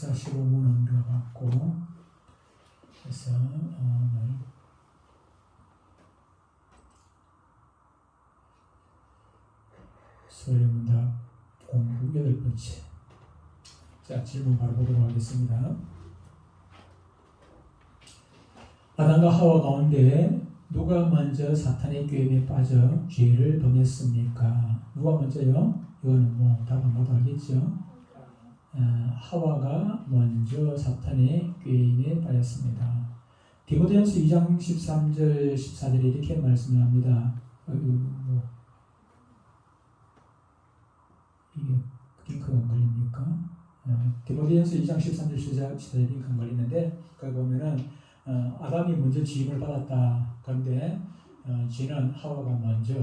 14, 15분은 우리가 봤고 그래서 어, 오늘 소리문답 공부 여덟 번째 자 질문 바로 보도록 하겠습니다 아담과 하와 가운데 누가 먼저 사탄의 꾀임에 빠져 죄를 범했습니까? 누가 먼저요? 이거는 뭐 답은 모두 알겠죠? 어, 하와가 먼저 사탄의 꾀임에 빠졌습니다. 디모데전서 2장 13절 14절에 이렇게 말씀을 합니다. 어, 뭐 이게 링크가 안 걸립니까? 어, 디모데전서 2장 13절 14절 링크 안 걸리는데 거기 보면은 어, 아담이 먼저 지음을 받았다. 그런데 어, 지는 하와가 먼저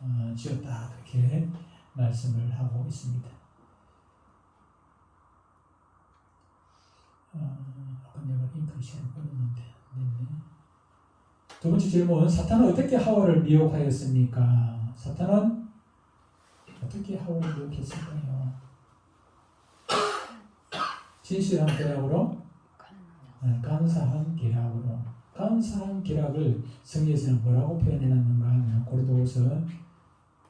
어, 지었다. 그렇게 말씀을 하고 있습니다. 어, 아까 내가 걸었는데 안 됐네. 두 번째 질문, 사탄은 어떻게 하와를 미혹하였습니까? 사탄은 어떻게 하와를 미혹했을까요? 진실한 네, 간사한 기락으로 간사한 기락을 성경에서는 뭐라고 표현해놨는가 하면 고린도후서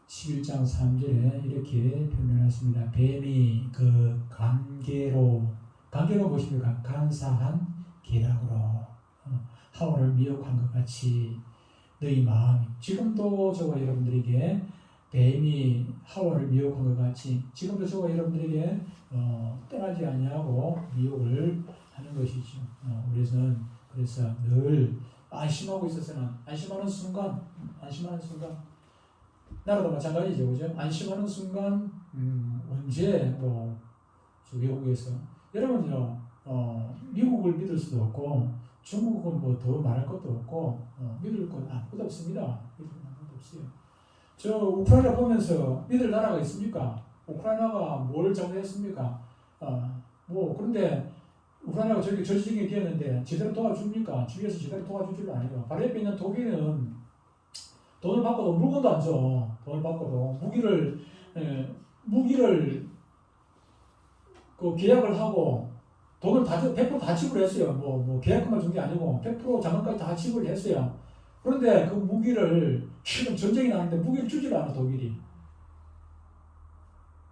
11장 3절에 이렇게 표현해놨습니다. 뱀이 그 관계로 관계가 무엇입니까? 간사한 기락으로 어, 하와를 미혹한 것 같이 너희 마음 지금도 저와 여러분들에게 뱀이 하와를 미혹한 것 같이 지금도 저와 여러분들에게 어, 떠나지 아니하고 미혹을 하는 것이죠. 어, 우리는 그래서 늘 안심하고 있어서는 안심하는 순간, 안심하는 순간 나라도 마찬가지죠, 그죠? 안심하는 순간 음, 언제 뭐 외국에서 여러분요, 어, 미국을 믿을 수도 없고 중국은 뭐 더 말할 것도 없고 어, 믿을 건 아무것도 없습니다. 믿을 건 아무것도 없어요. 저 우크라이나 보면서 믿을 나라가 있습니까? 우크라이나가 뭘 잘못했습니까? 어, 뭐 그런데 우크라이나가 저기 저지경이 되었는데 제대로 도와줍니까? 주위에서 제대로 도와줄 줄 아니에요. 바로 옆에 있는 독일은 돈을 받고도 물건도 안 줘. 돈을 받고도 무기를 에, 무기를 그 계약을 하고 돈을 다 100%다 지불했어요. 뭐, 뭐 계약금만 준 게 아니고 100% 자금까지 다 지불을 했어요. 그런데 그 무기를 지금 전쟁이 나는데 무기를 주질 않아 독일이.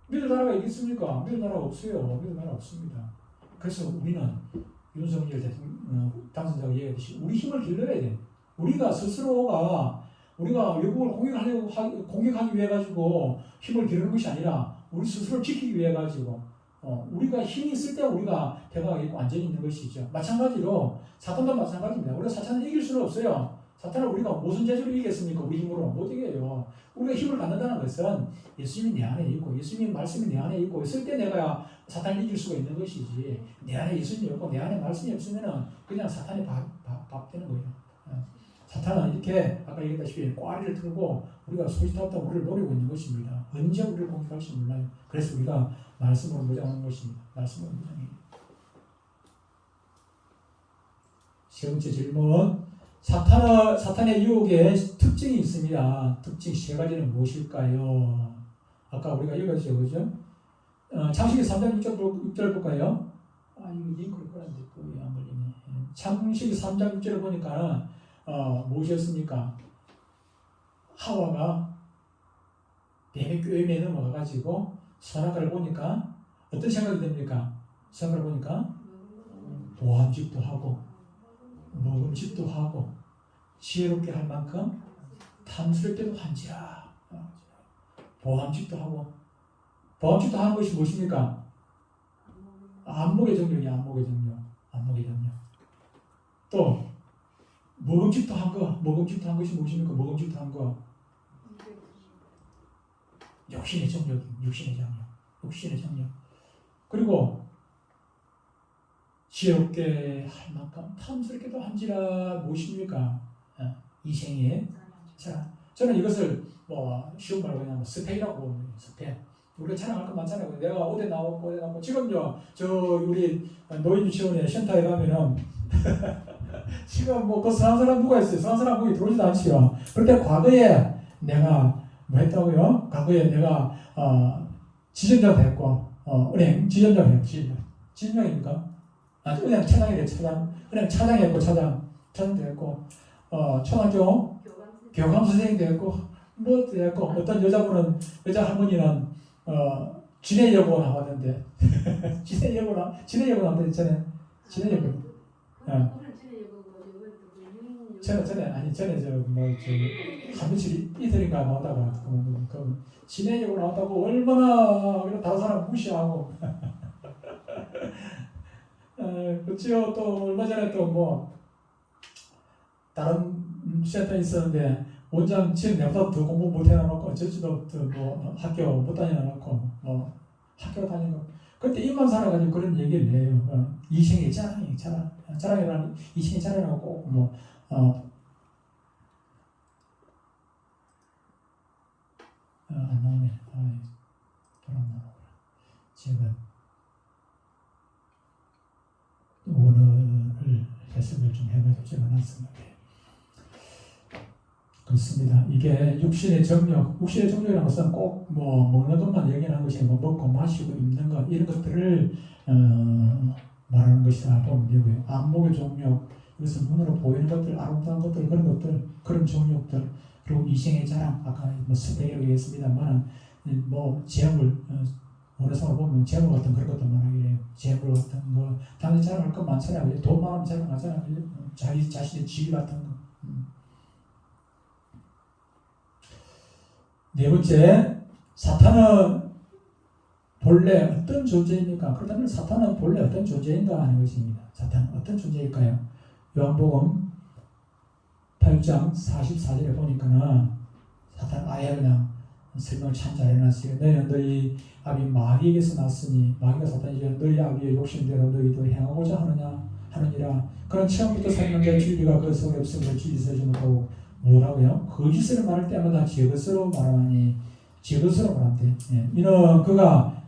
믿을 나라가 있겠습니까? 믿을 나라가 없어요. 믿을 나라 없습니다. 그래서 우리는 윤석열 대통령 어, 당선자가 얘기했듯이 우리 힘을 길러야 돼. 우리가 스스로가 우리가 외국을 공격하려고 하, 공격하기 위해 가지고 힘을 기르는 것이 아니라 우리 스스로 지키기 위해 가지고 어, 우리가 힘이 있을 때 우리가 있고 완전히 있는 것이죠. 마찬가지로 사탄도 마찬가지입니다. 우리가 사탄을 이길 수는 없어요. 사탄을 우리가 무슨 재주로 이기겠습니까? 우리 힘으로 못 이겨요. 우리가 힘을 갖는다는 것은 예수님이 내 안에 있고 예수님 말씀이 내 안에 있고 있을 때 내가 사탄을 이길 수가 있는 것이지 내 안에 예수님이 없고 내 안에 말씀이 없으면은 그냥 사탄이 밥, 밥, 밥 되는 거예요. 어. 사탄은 이렇게 아까 얘기했다시피 꽈리를 틀고 우리가 소지타다 우리를 노리고 있는 것입니다. 언제 우리를 공격할지 몰라요. 그래서 우리가 말씀으로 무장하는 것입니다. 말씀으로 무장해요. 세 번째 질문. 사탄의, 사탄의 유혹에 특징이 있습니다. 특징 세 가지는 무엇일까요? 아까 우리가 읽었죠, 그죠? 어, 창세기 3장 6절, 6절 볼까요? 아, 이거 링크를 끌었는데, 그게 안 걸리네. 예. 창세기 3장 6절을 보니까, 어, 무엇이었습니까? 하와가 뱀의 꾀임에 넘어가가지고 선악과를 보니까 어떤 생각이 듭니까? 선악과를 보니까 보암직도 하고 먹음직도 하고 지혜롭게 할 만큼 탐스럽게도 한지라 보암직도 하고 보암직도 하는 것이 무엇입니까? 안목의 정령이 안목의 정령 안목의 정령 또 먹음직도 한거 먹음직도 한 것이 무엇입니까? 먹음직도 한거 육신의 정력 육신의 정력 육신의 정력 그리고 지혜롭게 할 만큼 탐스럽게도 한지라 무엇입니까? 어, 이 생에 자 저는 이것을 뭐 쉬운 말로 그냥 스펙이라고 봅니다. 스펙. 우리가 자랑할 거 많잖아요. 내가 어디 나왔고 어디 나왔고 지금요 저 우리 노인 유치원에 센터에 가면은 지금 뭐그 선한 사람 누가 있어요? 선한 사람 거기 들어오지도 않지요. 그런데 과거에 내가 뭐 했다고요? 과거에 내가 어, 지점장 됐고 어, 은행 지점장 했지. 진명입니까? 아, 그냥 차장이래, 차장. 그냥 차장이 했고, 차장. 차장도 했고, 어, 초등학교 교감 선생님도 했고, 뭐도 했고, 어떤 여자분은, 여자 할머니는, 어, 진해 여고 나왔는데, 진해 여고 나, 진해 여고 나왔는데, 전에, 진해 여고. 어. 전에, 전에, 아니, 전에 저, 뭐, 저, 한며칠 이틀인가 나왔다고, 그, 그, 진해 여고 나왔다고, 얼마나, 그래, 다른 사람 무시하고, 어, 그치요, 또, 얼마 전에 또 뭐, 다른 음, 센터 있었는데, 원장 지금 내보다 더 공부 못 해놔놓고, 저지도 뭐, 학교 못 다녀놓고, 뭐, 학교 다니고, 그때 입만 살아가지고 그런 얘기를 해요. 어, 이생의 자랑이, 자랑. 자랑이라는, 이생의 자랑이라고 꼭, 뭐, 어, 어, 안 나오네. 아이, 돌아나오라. 제가 원어를 해석을 좀 해봐도 제가 놨습니다. 그렇습니다. 이게 육신의 정력, 육신의 정력이라는 것은 꼭 뭐 먹는 것만 얘기하는 것이 뭐 먹고 마시고 입는 것 이런 것들을 어, 말하는 것이다 보면 되고요. 안목의 정력, 이것은 눈으로 보이는 것들, 아름다운 것들 그런 것들, 그런 정력들 그리고 이생의 자랑 아까 뭐 스페이라고 했습니다만 뭐 재물 어, 원어상을 보면 재물 같은 그런 것도 말하게 해요. 재물 같은 거 다른 자랑할 것 많잖아요. 돈 많으면 자랑하잖아요. 자기 자신의 지위 같은 거. 음. 네 번째, 사탄은 본래 어떤 존재입니까? 그렇다면 사탄은 본래 어떤 존재인가 하는 것입니다. 사탄은 어떤 존재일까요? 요한복음 8장 44절에 보니까는 사탄 아예 그냥 설명을 참 잘해놨어요. 너희는 너희 아비 마귀에게서 났으니 마귀가 사탄이죠. 너희 아비의 욕심대로 너희도 행하고자 하느냐 하느니라. 그런 처음부터 생명자 진리가 그 속에 없으므로 진리 서지 못하고 뭐라고요? 거짓을 말할 때마다 제 것으로 말하니 제 것으로 말한대. 예. 이는 그가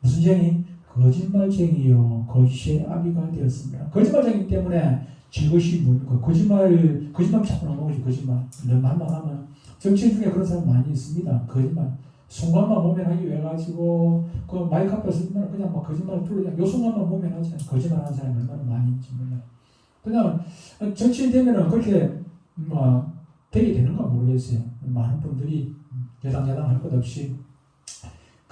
무슨 쟁이? 거짓말쟁이요 거짓의 아비가 되었습니다. 거짓말쟁이 때문에 제 것이 뭡니까? 거짓말 거짓말 자꾸 나오는 거지 거짓말. 너 말만 하면 정치인 중에 그런 사람 많이 있습니다. 거짓말. 순간만 모면하기 위해 가지고 그 마이크 앞에서 그냥 막 거짓말 풀려. 요 순간만 모면하지 거짓말하는 사람이 얼마나 많이 있는지 몰라요. 그냥 정치인 되면은 그렇게 뭐 되게 되는가 모르겠어요. 많은 분들이 여당 야당 할 것 없이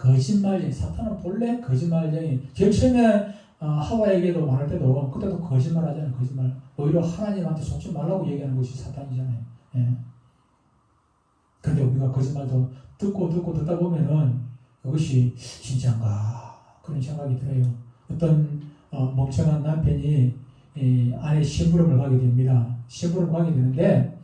거짓말쟁이 사탄은 본래 거짓말쟁이 제일 처음에 어, 하와에게도 말할 때도 그때도 거짓말하잖아요. 거짓말 오히려 하나님한테 속지 말라고 얘기하는 것이 사탄이잖아요. 예. 근데 우리가 거짓말도 듣고 듣고 듣다 보면은 이것이 진짜인가 그런 생각이 들어요. 어떤 어, 멍청한 남편이 이 아내 심부름을 가게 됩니다. 심부름 가게 되는데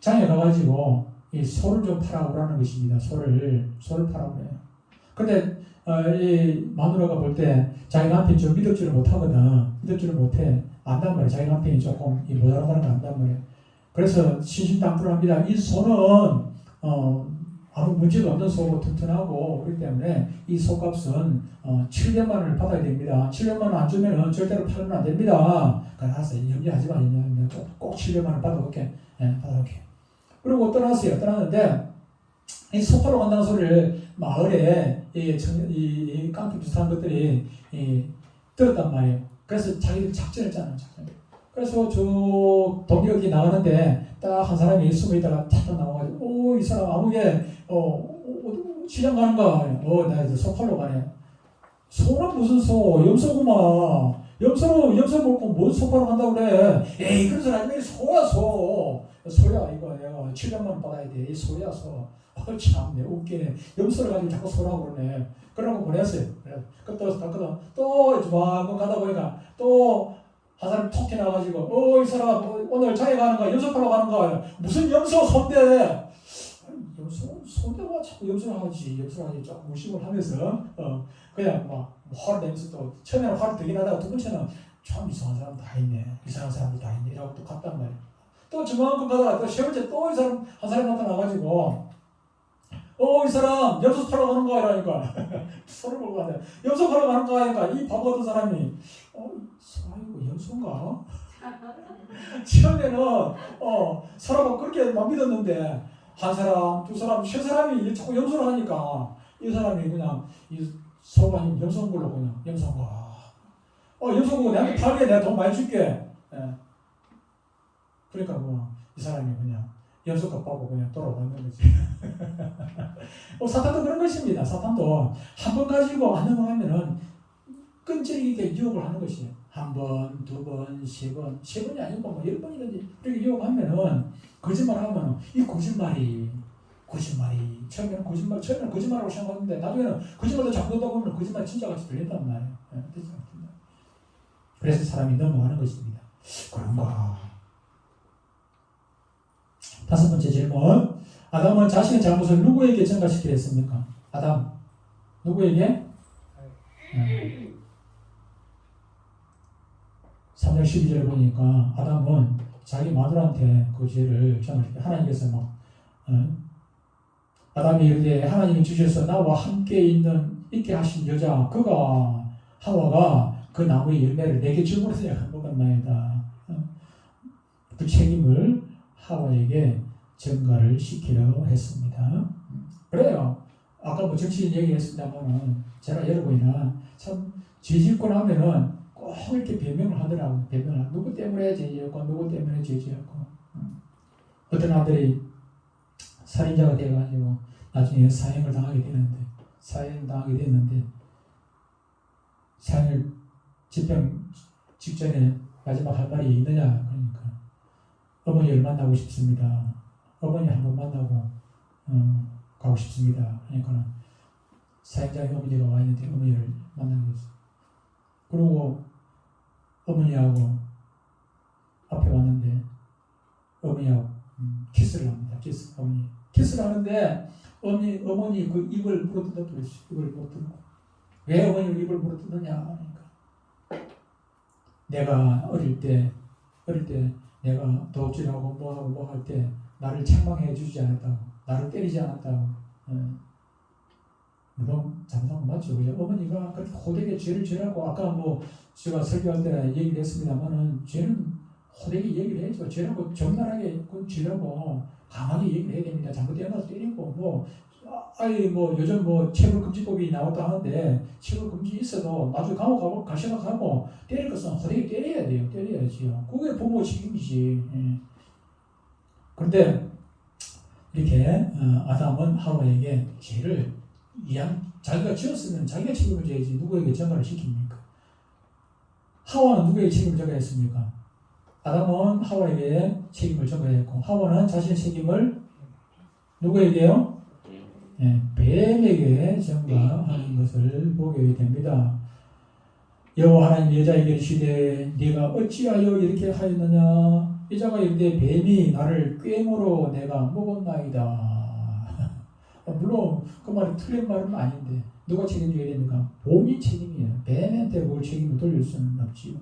장에 가가지고 이 소를 좀 팔아오라는 것입니다. 소를 소를 팔아오래요. 근데 어, 이 마누라가 볼 때 자기 남편이 좀 믿었지를 못하거든. 믿었지를 못해. 안단 말이야. 자기 남편이 조금 이 모자라다는 걸 안단 말이야. 그래서 신신당부합니다. 이 소는 어, 아무 문제가 없는 소고 튼튼하고 그렇기 때문에 이 소값은 어, 700만 원을 받아야 됩니다. 700만 원안 주면 절대로 팔면 안 됩니다. 그래서 염려하지 마. 꼭, 꼭 700만 원 받아올게. 예, 받아올게. 그리고 떠났어요. 떠났는데 이 소파로 간다는 소리를 마을에 이, 청, 이, 이 깡패 비슷한 것들이 이, 들었단 말이에요. 그래서 자기들 작전을 짜는 작전. 그래서 저 동력이 나가는데 딱 한 사람이 숨어 있다가 탁 나와가지고 오 이 사람 아무게 어, 어 시장 가는가 어나 이제 소팔로 가네 소는 무슨 소 염소구만 염소 염소 먹고 뭔 소파로 간다고 그래? 에이 그런 아니면 소야 소. 소야 이거 내가 700만 원 받아야 돼 이 소야 소. 어, 참내 웃기네. 염소를 가지고 자꾸 소라고 그러네. 그러고 보냈어요. 그래. 그또 갔거든 또 조만간 가다 보니까 또 한 사람 톡 튀나가지고 어이 사람 오늘 장에 가는 거야? 염소 팔러 가는 거야? 무슨 염소 손대? 염 소 손대가 자꾸 염소를 하지 염소를 하지 조금 무심을 하면서 어 그냥 막 화를 내면서 또 처음에는 화를 되긴 하다가 두 번째는 참 이상한 사람 다 있네 이상한 사람도 다 있네 이라고 또 갔단 말이야. 또 저만큼 가다가 또 세 번째 또 이 사람 한 사람 나타나가지고 어 이 사람 염소 팔러 가는 거야 이러니까. 소를 보고 가네 염소 팔러 가는 거야 하니까 이 바보 같은 사람이 어 아이고 염소인가? 처음에는 어 사람을 그렇게 막 믿었는데 한 사람 두 사람 세 사람이 자꾸 염소를 하니까 이 사람이 그냥 이소 아니면 염소걸로 그냥 염소거. 어 염소거 내한테 팔게 내가 돈 많이 줄게. 예. 그러니까 뭐 이 사람이 그냥 염소값 받고 그냥 돌아가는 거지. 어, 사탄도 그런 것입니다. 사탄도 한 번 가지고 안 넘어가면은 끈질기게 유혹을 하는 것이에요. 한 번, 두 번, 세 번, 세 번이 아니고 뭐열 번이든지 이렇게 유혹하면은 거짓말하면 이 거짓말이 거짓말이 처음에는 거짓말 처음에는 거짓말하고 생각하는데 나중에는 거짓말도 자꾸 듣다 보면 거짓말 진짜 같이 들린단 말이에요. 예? 그래서 사람이 넘어가는 것입니다. 그런가? 다섯 번째 질문. 아담은 자신의 잘못을 누구에게 전가시키려 했습니까? 아담. 누구에게? 네. 3장 12절에 보니까 아담은 자기 마누라한테 그 죄를 전가시키 하나님께서 막 어? 아담이 이르되 하나님이 주셔서 나와 함께 있는 있게 하신 여자 그가 하와가 그 나무의 열매를 내게 주므로 내가 먹었나이다. 어? 그 책임을 하와에게 전가를 시키려고 했습니다. 그래요. 아까 뭐 정치인 얘기했습니다만은 제가 여러분이나 참 죄짓고 나면은 꼭 이렇게 변명을 하더라고요. 변명을 누구 때문에 죄지었고 누구 때문에 죄지었고 음. 어떤 아들이 살인자가 돼가지고 나중에 사형을 당하게 되는데 사형 당하게 됐는데 사형을 집행 직전에 마지막 할 말이 있느냐 그러니까 어머니를 만나고 싶습니다. 어머니 한 번 만나고 어, 가고 싶습니다. 그러니까 사형장에 어머니가 와 있는데 어머니를 만나는 거죠. 그리고 어머니하고 앞에 왔는데 어머니하고 음, 키스를 합니다. 키스 어머니 키스를 하는데 어머니 어머니 그 입을 물어뜯어 버렸어. 입을 물어뜯고 왜 어머니 입을 물어뜯느냐 그러니까 내가 어릴 때 어릴 때 내가 도둑질하고 뭐하고 뭐 할 때 나를 책망해 주지 않았다고 나를 때리지 않았다고 예. 물론 맞죠 그죠 어머니가 그렇게 호되게 죄를 지라고 아까 뭐 제가 설교할 때 얘기를 했습니다만은 죄는 호되게 얘기를 해야죠 죄라고 적나라하게 그 죄라고 강하게 얘기를 해야 됩니다 잘못되면 때리고 뭐 아예 뭐 요즘 뭐 체불금지법이 나왔다 하는데 체불금지 있어도 나중에 감옥 가고 가시나 가고 때릴 것은 호되게 때려야 돼요. 때려야지요. 그게 부모 책임이지. 예. 그런데 이렇게 어, 아담은 하와에게 죄를 이양 자기가 지었으면 자기가 책임을 져야지 누구에게 전가를 시킵니까? 하와는 누구에게 책임을 져야 했습니까? 아담은 하와에게 책임을 져야 했고 하와는 자신의 책임을 누구에게요? 예, 뱀에게 전가하는 것을 보게 됩니다. 여호와 하나님 여자에게 이르시되 네가 어찌하여 이렇게 하였느냐 여자가 이르되 뱀이 나를 꾀므로 내가 먹었나이다. 물론 그 말이 틀린 말은 아닌데 누가 책임져야 됩니까? 본인 책임이에요. 뱀한테 뭘 책임을 돌릴 수는 없지요.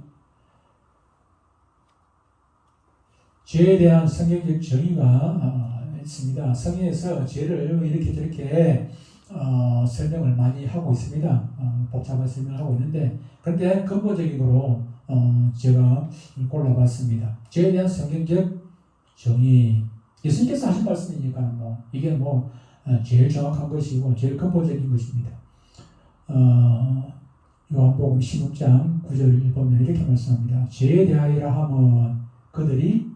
죄에 대한 성경적 정의가 아, 있습니다. 성경에서 죄를 이렇게 저렇게 어, 설명을 많이 하고 있습니다. 어, 복잡한 설명을 하고 있는데, 그런데 근본적으로 어, 제가 골라봤습니다. 죄에 대한 성경적 정의. 예수님께서 하신 말씀이니까 뭐 이게 뭐 어, 제일 정확한 것이고 제일 근본적인 것입니다. 어, 요한복음 16장 9절 보면 이렇게 말씀합니다. 죄에 대하여라 하면 그들이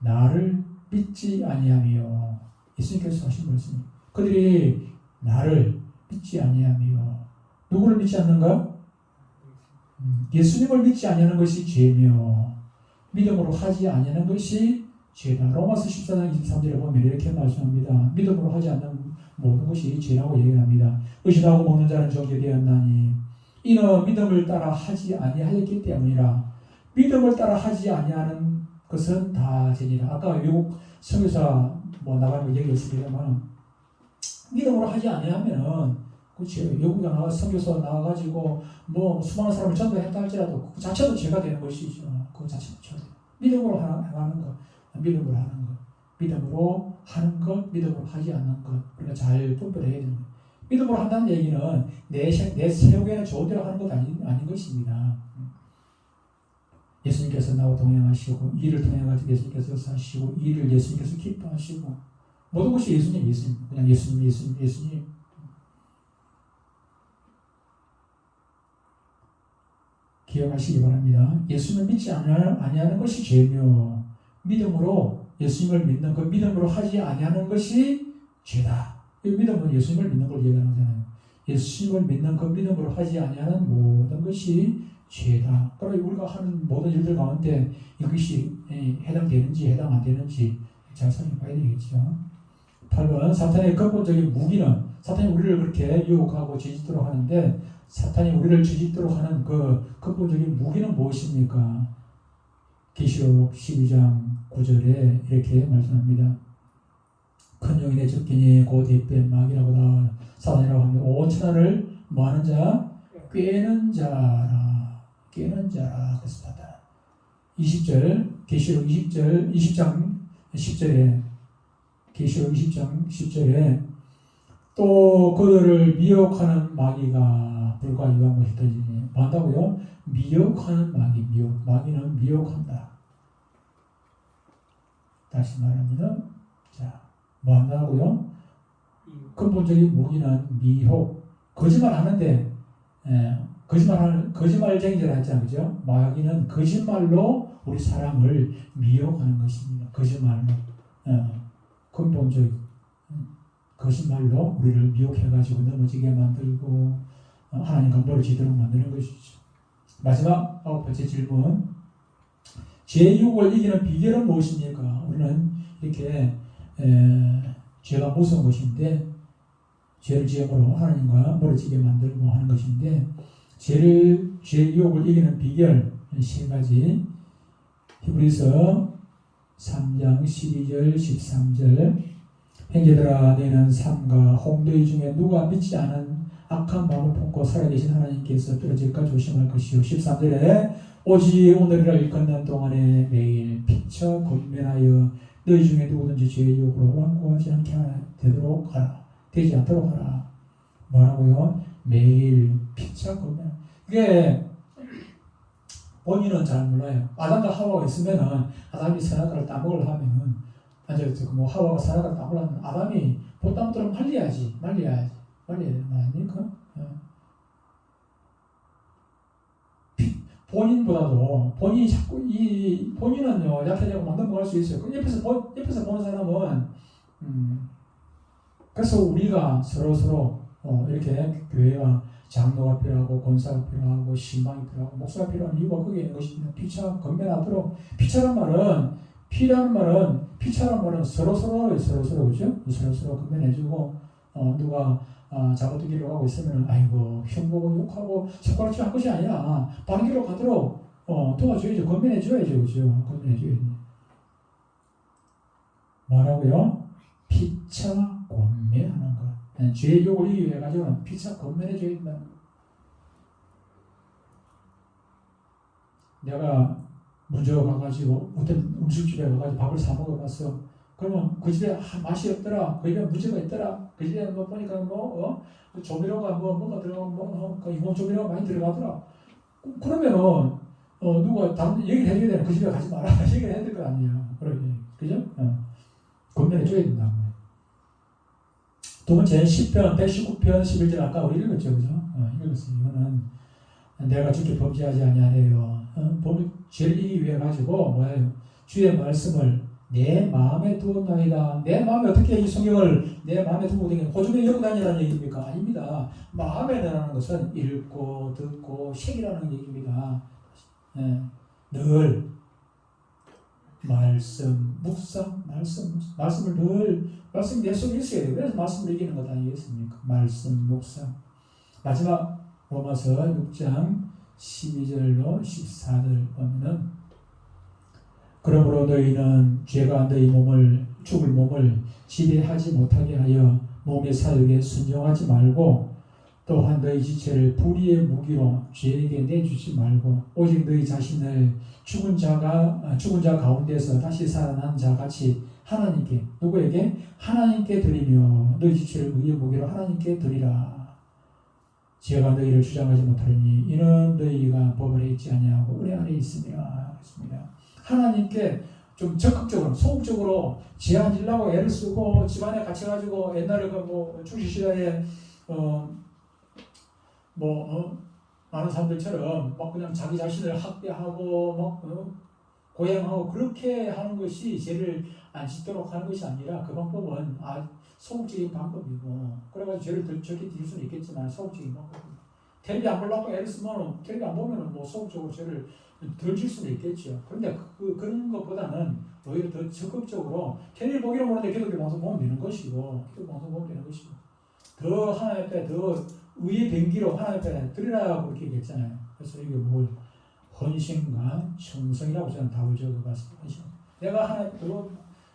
나를 믿지 아니하며 예수님께서 하신 말씀. 그들이 나를 믿지 아니하며 누구를 믿지 않는가? 음, 예수님을 믿지 아니하는 것이 죄며 믿음으로 하지 아니하는 것이 죄다. 로마서 14장 23절에 보면 이렇게 말씀합니다. 믿음으로 하지 않는 모든 것이 죄라고 얘기합니다. 의심하고 먹는 자는 정죄 되었나니 이는 믿음을 따라 하지 아니하였기 때문이라. 믿음을 따라 하지 아니하는 것은 다 죄니라. 아까 외국 성교사 뭐 나가는 거 얘기했습니다만 믿음으로 하지 아니하면은 그렇지 외국에 나가 성교사 나와가지고 뭐 수많은 사람을 전도했다 할지라도 그 자체도 죄가 되는 것이죠. 그 자체도 돼요. 믿음으로 하는 것, 믿음으로 하는 것, 믿음으로 하는 것, 믿음으로 하지 않는 것. 우리가 잘 분별해야 되는 것. 믿음으로 한다는 얘기는 내, 내 세력에는 좋은 대로 하는 것 아닌, 아닌 것입니다. 예수님께서 나와 동행하시고 이를 통해가지고 예수님께서 사시고 이를 예수님께서 기뻐하시고 모든 것이 예수님 예수님 그냥 예수님 예수님 예수님 기억하시기 바랍니다. 예수님을 믿지 아니하는 것이 죄며 믿음으로 예수님을 믿는 그 믿음으로 하지 아니하는 것이 죄다. 이 믿음은 예수님을 믿는 걸 얘기하는 거잖아요. 예수님을 믿는 그 믿음으로 하지 아니하는 모든 것이 죄다. 그러나 우리가 하는 모든 일들 가운데 이것이 예, 해당되는지 해당 안 되는지 잘 살펴봐야 되겠죠. 8번 사탄의 근본적인 무기는 사탄이 우리를 그렇게 유혹하고 지짓도록 하는데 사탄이 우리를 지짓도록 하는 그 근본적인 무기는 무엇입니까? 계시록 12장 9절에 이렇게 말씀합니다. 큰 용인의 적기니 곧 대변 막이라고 나와 사단이라고 합니다. 온 천하를 뭐하는 자? 꿰는 자라. 꿰는 자라. 그랬습니다. 20절 계시록 20절 20장 10절에 계시록 20장 10절에 또 그들을 미혹하는 마귀가 불과 이와 것이 터지니 뭐 한다고요? 미혹하는 마귀 미혹 마귀는 미혹한다. 다시 말하면 자 뭐 한다고요? 근본적인 무기는 미혹 거짓말 하는데 예, 거짓말하는 거짓말쟁이들 하잖아요, 그죠? 마귀는 거짓말로 우리 사람을 미혹하는 것입니다. 거짓말로 어, 근본적 음, 거짓말로 우리를 미혹해가지고 넘어지게 만들고 어, 하나님과 멀어지도록 만드는 것이죠. 마지막 아홉 번째 질문. 죄 유혹을 이기는 비결은 무엇입니까? 우리는 이렇게 에, 죄가 무서운 것인데 죄를 지음으로 하나님과 멀어지게 만들고 하는 것인데 죄를 죄 유혹을 이기는 비결 세 가지. 히브리서 3장 12절 13절. 형제들아 너희는 삶과 홍도의 중에 누가 믿지 않은 악한 마음을 품고 살아계신 하나님께서 떨어질까 조심할 것이요. 13절에 오직 오늘이라 일컫는 동안에 매일 피처 권면하여 너희 중에 누구든지 죄의 유혹으로 완고하지 않게 되도록 하라 되지 않도록 하라 뭐라고요? 매일 피처 권면 이게 본인은 잘 몰라요 아담과 하와가 있으면은 아담이 선악과를 따먹으려 하면은 아니 저뭐 하와가 선악과를 따먹으려면 아담이 보따먹도록 말려야지 말려야지 말려야 되는 거 아닙니까? 어. 본인보다도 본인이 자꾸 이 본인은요 약해지고 막 넘어갈 수 있어요. 그 옆에서 보, 옆에서 보는 사람은 음 그래서 우리가 서로 서로 어, 이렇게 교회와 장로가 필요하고 권사가 필요하고 신방이 필요하고 목사가 필요한 이유가 거기에 것입니다. 피차 건면하도록 피차란 말은 피라는 말은 피차란 말은 서로 서로 서로 서로 그죠? 서로 서로 건면해주고 어, 누가 아, 길로 가고 있으면 아이고 흉보고 욕하고 손가락질 할 것이 아니라 바른 길로 가도록 어, 도와줘야죠. 건면해 줘야죠. 그죠? 건면해 줘야지. 뭐라고요? 피차 권면하는 것. 예, 죄의 욕을 이기기 위해 가지고는 피차 권면해 줘야 된다는 거. 내가 먼저 가가지고 어떤 음식집에 가가지고 밥을 사 먹어봤어. 그러면 그 집에 아, 맛이 없더라. 그 집에 문제가 있더라. 그 집에 뭐 보니까 뭐 어? 그 조미료가 뭐 뭔가 들어가 뭐 어, 그 인공 조미료가 많이 들어가더라. 그- 그러면은 어 누가 다른 얘기를 해줘야 되는 그 집에 가지 마라 얘기를 해야 될 거 아니에요. 그러게 그죠? 어. 권면해 줘야 된다. 두 번째 10편 119편 11절 아까 우리 읽었죠, 그죠? 어, 읽었어요. 이거는 내가 주께 범죄하지 아니하래요. 어, 범 죄를 이기기 위해 가지고 뭐예요? 주의 말씀을 내 마음에 두었나이다. 내 마음에 어떻게 이 성경을 내 마음에 두고 다니는 호중에 열고 다니라는 얘기입니까? 아닙니다. 마음에 드는 것은 읽고 듣고 색이라는 얘기입니다. 예, 늘 말씀, 묵상, 말씀, 말씀을 늘 말씀 내 속에 있어야 돼요. 그래서 말씀을 이기는 것 아니겠습니까? 말씀, 묵상. 마지막 로마서 6장 12절로 14절 보면은 그러므로 너희는 죄가 너희 몸을 죽을 몸을 지배하지 못하게 하여 몸의 사욕에 순종하지 말고 또한 너희 지체를 불의의 무기로 죄에게 내주지 말고 오직 너희 자신을 죽은 자가 아, 죽은 자 가운데서 다시 살아난 자 같이 하나님께 누구에게 하나님께 드리며 너희 지체를 의의 무기로 하나님께 드리라. 제가 너희를 주장하지 못하리니 이는 너희가 법 아래 있지 아니하고 은혜 아래 있음이라 했습니다. 하나님께 좀 적극적으로 소극적으로 제한 질라고 애를 쓰고 집안에 갇혀가지고 옛날에 그뭐 중시 시대에 어 뭐 어, 많은 사람들처럼 막 그냥 자기 자신을 학대하고 막 어? 고행하고 그렇게 하는 것이 죄를 안 짓도록 하는 것이 아니라 그 방법은 아 소극적인 방법이고 그래가지고 죄를 덜 적게 질 수는 있겠지만 소극적인 방법입니다. 텔레비 안 보려고 애를 쓰면 텔레비 안 보면은 뭐 소극적으로 죄를 덜질 수는 있겠죠. 그런데 그, 그런 것보다는 오히려 더 적극적으로 텔레비 보기로 모르는데 기독교 방송 보면 되는 것이고 기독교 방송 보면 되는 것이고 더 하나님 앞에 더 의의 병기로 하나님 앞에 드리라고 그렇게 얘기했잖아요. 그래서 이게 뭘 헌신과 충성이라고 저는 답을 적어봤습니다. 헌신. 내가 하나님 앞으로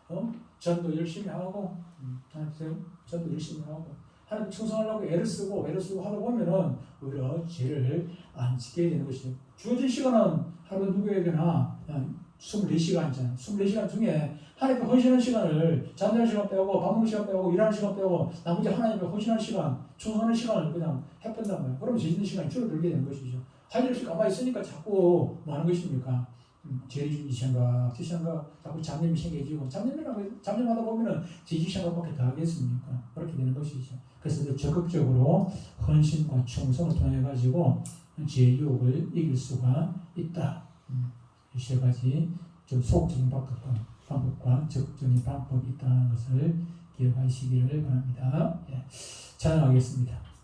어? 전도 열심히 하고 음, 하나님 앞에 전도 열심히 하고 하나님 충성하려고 애를 쓰고 애를 쓰고 하다 보면은 오히려 죄를 안 지게 되는 것이죠. 주어진 시간은 하루 누구에게나 그냥 24시간이잖아요. 24시간 중에 하나님께 헌신하는 시간을 잠자는 시간 빼고 밥 먹는 시간 빼고 일하는 시간 빼고 나머지 하나님께 헌신하는 시간, 충성하는 시간을 그냥 해본단 말이에요. 그러면 죄 짓는 시간이 줄어들게 되는 것이죠. 할일 없이 가만히 있으니까 자꾸 뭐 하는 것입니까? 음, 죄의 생각, 제 생각, 자꾸 잡념이 생겨지고 잡념이라고 잡념하다 보면은 죄의 생각밖에 더 하겠습니까? 그렇게 되는 것이죠. 그래서 더 적극적으로 헌신과 충성을 통해 가지고 죄의 유혹을 이길 수가 있다. 음, 이세 가지 좀 소극적인 방법과, 방법과 적극적인 방법이 있다는 것을 기억하시기를 바랍니다. 예. 찬양하겠습니다.